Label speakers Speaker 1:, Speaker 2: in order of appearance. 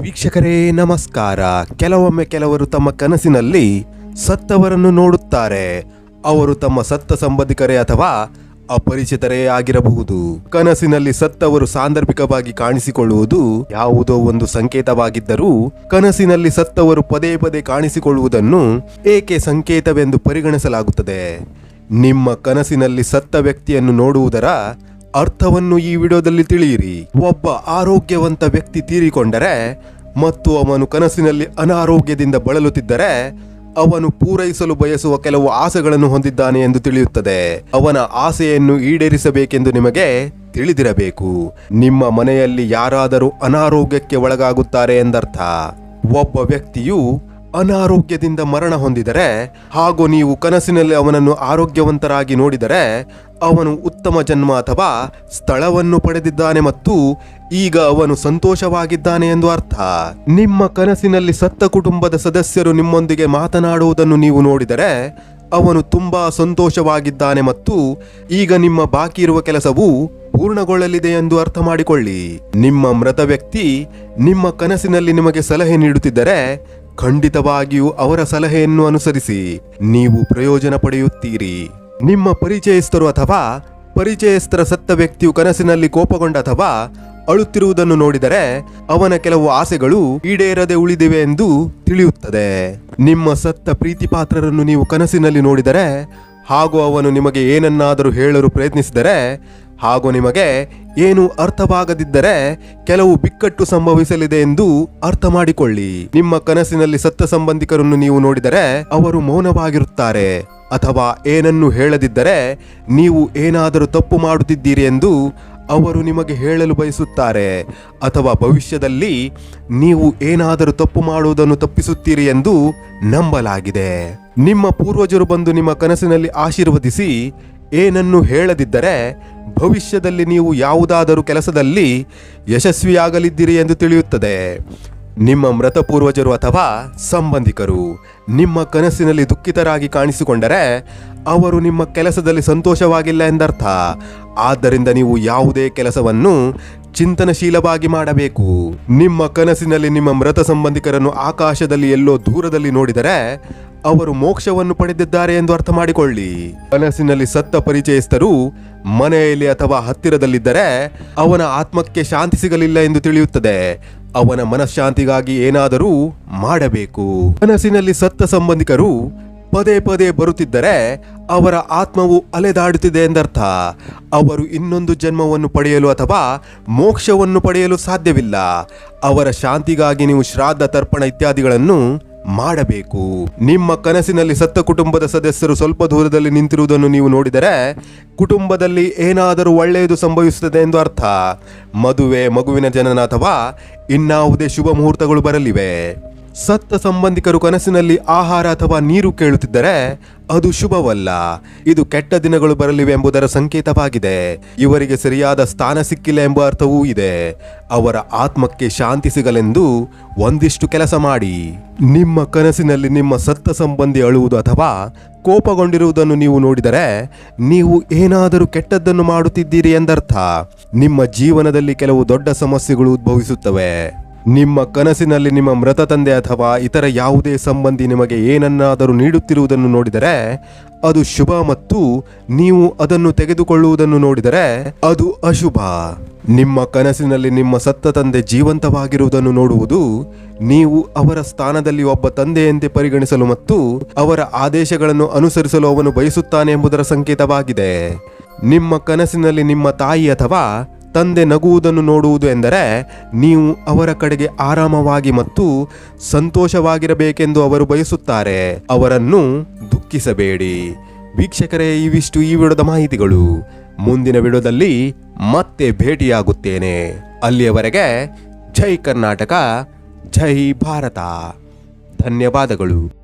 Speaker 1: ವೀಕ್ಷಕರೇ, ನಮಸ್ಕಾರ. ಕೆಲವೊಮ್ಮೆ ಕೆಲವರು ತಮ್ಮ ಕನಸಿನಲ್ಲಿ ಸತ್ತವರನ್ನು ನೋಡುತ್ತಾರೆ. ಅವರು ತಮ್ಮ ಸತ್ತ ಸಂಬಂಧಿಕರೇ ಅಥವಾ ಅಪರಿಚಿತರೇ ಆಗಿರಬಹುದು. ಕನಸಿನಲ್ಲಿ ಸತ್ತವರು ಸಾಂದರ್ಭಿಕವಾಗಿ ಕಾಣಿಸಿಕೊಳ್ಳುವುದು ಯಾವುದೋ ಒಂದು ಸಂಕೇತವಾಗಿದ್ದರೂ, ಕನಸಿನಲ್ಲಿ ಸತ್ತವರು ಪದೇ ಪದೇ ಕಾಣಿಸಿಕೊಳ್ಳುವುದನ್ನು ಏಕೆ ಸಂಕೇತವೆಂದು ಪರಿಗಣಿಸಲಾಗುತ್ತದೆ? ನಿಮ್ಮ ಕನಸಿನಲ್ಲಿ ಸತ್ತ ವ್ಯಕ್ತಿಯನ್ನು ನೋಡುವುದರ ಅರ್ಥವನ್ನು ಈ ವಿಡಿಯೋದಲ್ಲಿ ತಿಳಿಯಿರಿ. ಒಬ್ಬ ಆರೋಗ್ಯವಂತ ವ್ಯಕ್ತಿ ತೀರಿಕೊಂಡರೆ ಮತ್ತು ಅವನು ಕನಸಿನಲ್ಲಿ ಅನಾರೋಗ್ಯದಿಂದ ಬಳಲುತ್ತಿದ್ದರೆ ಅವನು ಪೂರೈಸಲು ಬಯಸುವ ಕೆಲವು ಆಸೆಗಳನ್ನು ಹೊಂದಿದ್ದಾನೆ ಎಂದು ತಿಳಿಯುತ್ತದೆ. ಅವನ ಆಸೆಯನ್ನು ಈಡೇರಿಸಬೇಕೆಂದು ನಿಮಗೆ ತಿಳಿದಿರಬೇಕು. ನಿಮ್ಮ ಮನೆಯಲ್ಲಿ ಯಾರಾದರೂ ಅನಾರೋಗ್ಯಕ್ಕೆ ಒಳಗಾಗುತ್ತಾರೆ ಎಂದರ್ಥ. ಒಬ್ಬ ವ್ಯಕ್ತಿಯು ಅನಾರೋಗ್ಯದಿಂದ ಮರಣ ಹೊಂದಿದರೆ ಹಾಗೂ ನೀವು ಕನಸಿನಲ್ಲಿ ಅವನನ್ನು ಆರೋಗ್ಯವಂತರಾಗಿ ನೋಡಿದರೆ ಅವನು ಉತ್ತಮ ಜನ್ಮ ಅಥವಾ ಸ್ಥಳವನ್ನು ಪಡೆದಿದ್ದಾನೆ ಮತ್ತು ಈಗ ಅವನು ಸಂತೋಷವಾಗಿದ್ದಾನೆ ಎಂದು ಅರ್ಥ. ನಿಮ್ಮ ಕನಸಿನಲ್ಲಿ ಸತ್ತ ಕುಟುಂಬದ ಸದಸ್ಯರು ನಿಮ್ಮೊಂದಿಗೆ ಮಾತನಾಡುವುದನ್ನು ನೀವು ನೋಡಿದರೆ ಅವನು ತುಂಬಾ ಸಂತೋಷವಾಗಿದ್ದಾನೆ ಮತ್ತು ಈಗ ನಿಮ್ಮ ಬಾಕಿ ಇರುವ ಕೆಲಸವು ಪೂರ್ಣಗೊಳ್ಳಲಿದೆ ಎಂದು ಅರ್ಥ ಮಾಡಿಕೊಳ್ಳಿ. ನಿಮ್ಮ ಮೃತ ವ್ಯಕ್ತಿ ನಿಮ್ಮ ಕನಸಿನಲ್ಲಿ ನಿಮಗೆ ಸಲಹೆ ನೀಡುತ್ತಿದ್ದರೆ ಖಂಡಿತವಾಗಿಯೂ ಅವರ ಸಲಹೆಯನ್ನು ಅನುಸರಿಸಿ ನೀವು ಪ್ರಯೋಜನ ಪಡೆಯುತ್ತೀರಿ. ನಿಮ್ಮ ಪರಿಚಯಸ್ಥರು ಅಥವಾ ಪರಿಚಯಸ್ಥರ ಸತ್ತ ವ್ಯಕ್ತಿಯು ಕನಸಿನಲ್ಲಿ ಕೋಪಗೊಂಡ ಅಥವಾ ಅಳುತ್ತಿರುವುದನ್ನು ನೋಡಿದರೆ ಅವನ ಕೆಲವು ಆಸೆಗಳು ಈಡೇರದೆ ಉಳಿದಿವೆ ಎಂದು ತಿಳಿಯುತ್ತದೆ. ನಿಮ್ಮ ಸತ್ತ ಪ್ರೀತಿಪಾತ್ರರನ್ನು ನೀವು ಕನಸಿನಲ್ಲಿ ನೋಡಿದರೆ ಹಾಗೂ ಅವನು ನಿಮಗೆ ಏನನ್ನಾದರೂ ಹೇಳಲು ಪ್ರಯತ್ನಿಸಿದರೆ ಹಾಗೂ ನಿಮಗೆ ಏನು ಅರ್ಥವಾಗದಿದ್ದರೆ ಕೆಲವು ಬಿಕ್ಕಟ್ಟು ಸಂಭವಿಸಲಿದೆ ಎಂದು ಅರ್ಥ ಮಾಡಿಕೊಳ್ಳಿ ನಿಮ್ಮ ಕನಸಿನಲ್ಲಿ ಸತ್ತ ಸಂಬಂಧಿಕರನ್ನು ನೀವು ನೋಡಿದರೆ ಅವರು ಮೌನವಾಗಿರುತ್ತಾರೆ. ಅಥವಾ ಏನನ್ನು ಹೇಳದಿದ್ದರೆ ನೀವು ಏನಾದರೂ ತಪ್ಪು ಮಾಡುತ್ತಿದ್ದೀರಿ ಎಂದು ಅವರು ನಿಮಗೆ ಹೇಳಲು ಬಯಸುತ್ತಾರೆ. ಅಥವಾ ಭವಿಷ್ಯದಲ್ಲಿ ನೀವು ಏನಾದರೂ ತಪ್ಪು ಮಾಡುವುದನ್ನು ತಪ್ಪಿಸುತ್ತೀರಿ ಎಂದು ನಂಬಲಾಗಿದೆ. ನಿಮ್ಮ ಪೂರ್ವಜರು ಬಂದು ನಿಮ್ಮ ಕನಸಿನಲ್ಲಿ ಆಶೀರ್ವದಿಸಿ, ಏನನ್ನು ಹೇಳದಿದ್ದರೆ ಭವಿಷ್ಯದಲ್ಲಿ ನೀವು ಯಾವುದಾದರೂ ಕೆಲಸದಲ್ಲಿ ಯಶಸ್ವಿಯಾಗಲಿದ್ದೀರಿ ಎಂದು ತಿಳಿಯುತ್ತದೆ. ನಿಮ್ಮ ಮೃತ ಪೂರ್ವಜರು ಅಥವಾ ಸಂಬಂಧಿಕರು ನಿಮ್ಮ ಕನಸಿನಲ್ಲಿ ದುಃಖಿತರಾಗಿ ಕಾಣಿಸಿಕೊಂಡರೆ ಅವರು ನಿಮ್ಮ ಕೆಲಸದಲ್ಲಿ ಸಂತೋಷವಾಗಿಲ್ಲ ಎಂದರ್ಥ. ಆದ್ದರಿಂದ ನೀವು ಯಾವುದೇ ಕೆಲಸವನ್ನು ಚಿಂತನಶೀಲವಾಗಿ ಮಾಡಬೇಕು. ನಿಮ್ಮ ಕನಸಿನಲ್ಲಿ ನಿಮ್ಮ ಮೃತ ಸಂಬಂಧಿಕರನ್ನು ಆಕಾಶದಲ್ಲಿ ಎಲ್ಲೋ ದೂರದಲ್ಲಿ ನೋಡಿದರೆ ಅವರು ಮೋಕ್ಷವನ್ನು ಪಡೆದಿದ್ದಾರೆ ಎಂದು ಅರ್ಥ ಮಾಡಿಕೊಳ್ಳಿ ಕನಸಿನಲ್ಲಿ ಸತ್ತ ಪರಿಚಯಸ್ಥರು ಮನೆಯಲ್ಲಿ ಅಥವಾ ಹತ್ತಿರದಲ್ಲಿದ್ದರೆ ಅವನ ಆತ್ಮಕ್ಕೆ ಶಾಂತಿ ಸಿಗಲಿಲ್ಲ ಎಂದು ತಿಳಿಯುತ್ತದೆ. ಅವನ ಮನಃಶಾಂತಿಗಾಗಿ ಏನಾದರೂ ಮಾಡಬೇಕು. ಕನಸಿನಲ್ಲಿ ಸತ್ತ ಸಂಬಂಧಿಕರು ಪದೇ ಪದೇ ಬರುತ್ತಿದ್ದರೆ ಅವರ ಆತ್ಮವು ಅಲೆದಾಡುತ್ತಿದೆ ಎಂದರ್ಥ. ಅವರು ಇನ್ನೊಂದು ಜನ್ಮವನ್ನು ಪಡೆಯಲು ಅಥವಾ ಮೋಕ್ಷವನ್ನು ಪಡೆಯಲು ಸಾಧ್ಯವಿಲ್ಲ. ಅವರ ಶಾಂತಿಗಾಗಿ ನೀವು ಶ್ರಾದ್ದ, ತರ್ಪಣ ಇತ್ಯಾದಿಗಳನ್ನು ಮಾಡಬೇಕು. ನಿಮ್ಮ ಕನಸಿನಲ್ಲಿ ಸತ್ತ ಕುಟುಂಬದ ಸದಸ್ಯರು ಸ್ವಲ್ಪ ದೂರದಲ್ಲಿ ನಿಂತಿರುವುದನ್ನು ನೀವು ನೋಡಿದರೆ ಕುಟುಂಬದಲ್ಲಿ ಏನಾದರೂ ಒಳ್ಳೆಯದು ಸಂಭವಿಸುತ್ತದೆ ಎಂದು ಅರ್ಥ. ಮದುವೆ, ಮಗುವಿನ ಜನನ ಅಥವಾ ಇನ್ನಾವುದೇ ಶುಭ ಮುಹೂರ್ತಗಳು ಬರಲಿವೆ. ಸತ್ತ ಸಂಬಂಧಿಕರು ಕನಸಿನಲ್ಲಿ ಆಹಾರ ಅಥವಾ ನೀರು ಕೇಳುತ್ತಿದ್ದರೆ ಅದು ಶುಭವಲ್ಲ. ಇದು ಕೆಟ್ಟ ದಿನಗಳು ಬರಲಿವೆ ಎಂಬುದರ ಸಂಕೇತವಾಗಿದೆ. ಇವರಿಗೆ ಸರಿಯಾದ ಸ್ಥಾನ ಸಿಕ್ಕಿಲ್ಲ ಎಂಬ ಅರ್ಥವೂ ಇದೆ. ಅವರ ಆತ್ಮಕ್ಕೆ ಶಾಂತಿ ಸಿಗಲೆಂದು ಒಂದಿಷ್ಟು ಕೆಲಸ ಮಾಡಿ. ನಿಮ್ಮ ಕನಸಿನಲ್ಲಿ ನಿಮ್ಮ ಸತ್ತ ಸಂಬಂಧಿ ಅಳುವುದು ಅಥವಾ ಕೋಪಗೊಂಡಿರುವುದನ್ನು ನೀವು ನೋಡಿದರೆ ನೀವು ಏನಾದರೂ ಕೆಟ್ಟದ್ದನ್ನು ಮಾಡುತ್ತಿದ್ದೀರಿ ಎಂದರ್ಥ. ನಿಮ್ಮ ಜೀವನದಲ್ಲಿ ಕೆಲವು ದೊಡ್ಡ ಸಮಸ್ಯೆಗಳು ಉದ್ಭವಿಸುತ್ತವೆ. ನಿಮ್ಮ ಕನಸಿನಲ್ಲಿ ನಿಮ್ಮ ಮೃತ ತಂದೆ ಅಥವಾ ಇತರ ಯಾವುದೇ ಸಂಬಂಧಿ ನಿಮಗೆ ಏನನ್ನಾದರೂ ನೀಡುತ್ತಿರುವುದನ್ನು ನೋಡಿದರೆ ಅದು ಶುಭ ಮತ್ತು ನೀವು ಅದನ್ನು ತೆಗೆದುಕೊಳ್ಳುವುದನ್ನು ನೋಡಿದರೆ ಅದು ಅಶುಭ. ನಿಮ್ಮ ಕನಸಿನಲ್ಲಿ ನಿಮ್ಮ ಸತ್ತ ತಂದೆ ಜೀವಂತವಾಗಿರುವುದನ್ನು ನೋಡುವುದು ನೀವು ಅವರ ಸ್ಥಾನದಲ್ಲಿ ಒಬ್ಬ ತಂದೆಯಂತೆ ಪರಿಗಣಿಸಲು ಮತ್ತು ಅವರ ಆದೇಶಗಳನ್ನು ಅನುಸರಿಸಲು ಅವನು ಬಯಸುತ್ತಾನೆ ಎಂಬುದರ ಸಂಕೇತವಾಗಿದೆ. ನಿಮ್ಮ ಕನಸಿನಲ್ಲಿ ನಿಮ್ಮ ತಾಯಿ ಅಥವಾ ತಂದೆ ನಗುವುದನ್ನು ನೋಡುವುದು ಎಂದರೆ ನೀವು ಅವರ ಕಡೆಗೆ ಆರಾಮವಾಗಿ ಮತ್ತು ಸಂತೋಷವಾಗಿರಬೇಕೆಂದು ಅವರು ಬಯಸುತ್ತಾರೆ. ಅವರನ್ನು ದುಃಖಿಸಬೇಡಿ. ವೀಕ್ಷಕರೇ, ಇವಿಷ್ಟು ಈ ವಿಡಿಯೋದ ಮಾಹಿತಿಗಳು. ಮುಂದಿನ ವಿಡದಲ್ಲಿ ಮತ್ತೆ ಭೇಟಿಯಾಗುತ್ತೇನೆ. ಅಲ್ಲಿಯವರೆಗೆ ಜೈ ಕರ್ನಾಟಕ, ಜೈ ಭಾರತ. ಧನ್ಯವಾದಗಳು.